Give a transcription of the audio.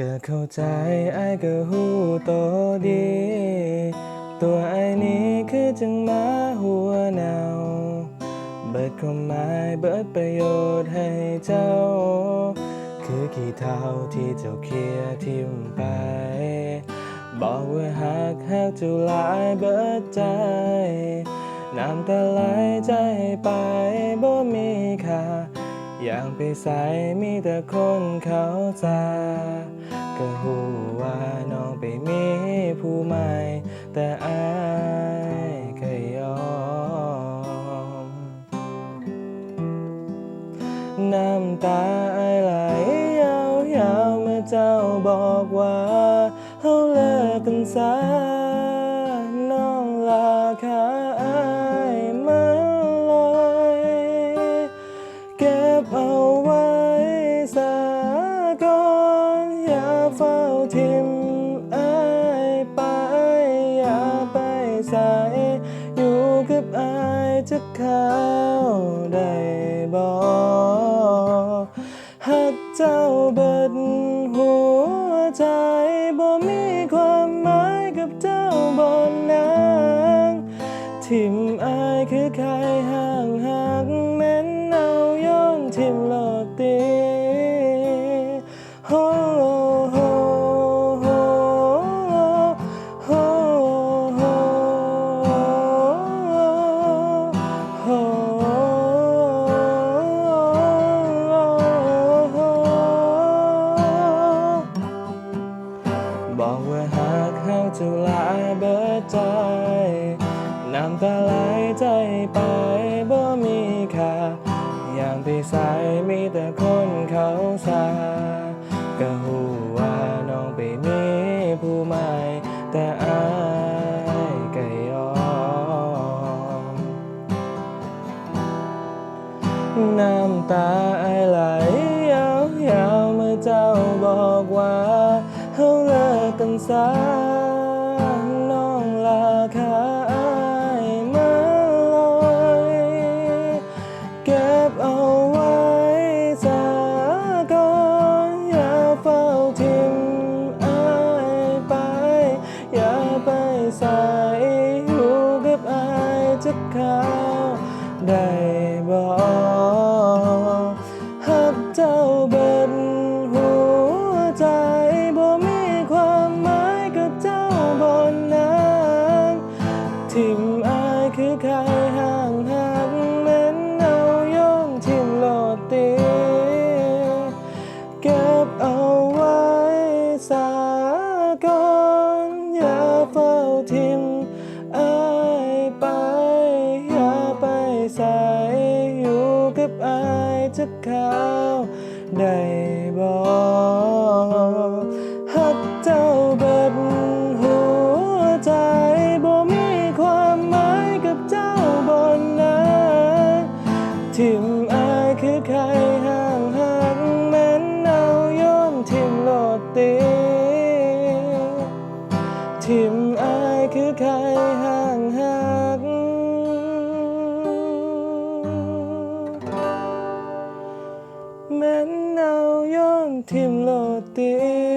ก็เข้าใจไอ้ายก็หูโตวดี ตัวไอ้ายนี้คือจังหมาหัวแนวเบิดความหมายเบิดประโยชน์ให้เจ้า คือขี้เท้าที่เจ้าเคลียร์ทิมไป บอกว่าหักหักเจ้าหลายเบิดใจ น้ำตาไหลใจไปบ่มีค่า อย่างไปใส่มีแต่คนเขาใจก็หูว่าน้องไปมีผู้ใหม่ แต่อายก็ยอม น้ำตาไอายไหลยาวๆเมื่อเจ้าบอกว่าเฮาเลิกกันซะ เฝ้าทิมอายไปอย่าไปใส่อยู่กับอายจะเข้าได้บอกหากเจ้าเบิดหัวใจบ่มีความหมายกับเจ้าบ่นางทิมอายคือใครหา ใจไปบ่มีค่าอย่างที่สายมีแต่คนเขาสาก็หูว่าน้องไปมีผู้ใหม่แต่อายก็ยอมน้ำตาไอไหลยาวๆเมื่อเจ้าบอกว่าเฮาเลิกกันซะ เขาได้บอกหากเจ้าเบิดหัวใจบ่มีความหมายกับเจ้าบ่นั้นทิมอายคือใครห่างหักแม่นเอาย้อนทิมโลดตีเก็บเอา จะเขาได้บอก แม่น